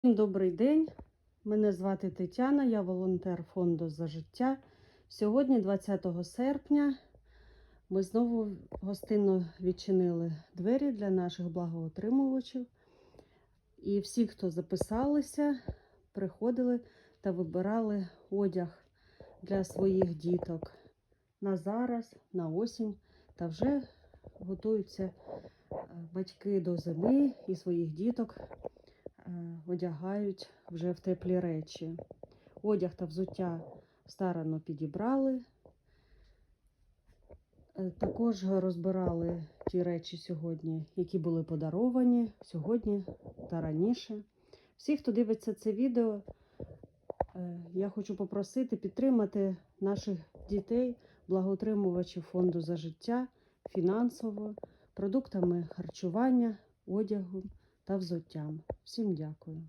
Всім Добрий день. Мене звати Тетяна, я волонтер фонду за життя. Сьогодні, 20 серпня, ми знову гостинно відчинили двері для наших благоотримувачів. І всі, хто записалися, приходили та вибирали одяг для своїх діток на зараз, на осінь. Та вже готуються е, батьки до зими і своїх діток одягають вже в теплі речі. Одяг та взуття старано підібрали. Е, Також розбирали ті речі сьогодні, які були подаровані сьогодні та раніше. Всі, хто дивиться це відео, е, я хочу попросити підтримати наших дітей, благоутримувачів фонду за життя фінансово, продуктами харчування, одягом та взуттям. Всім дякую.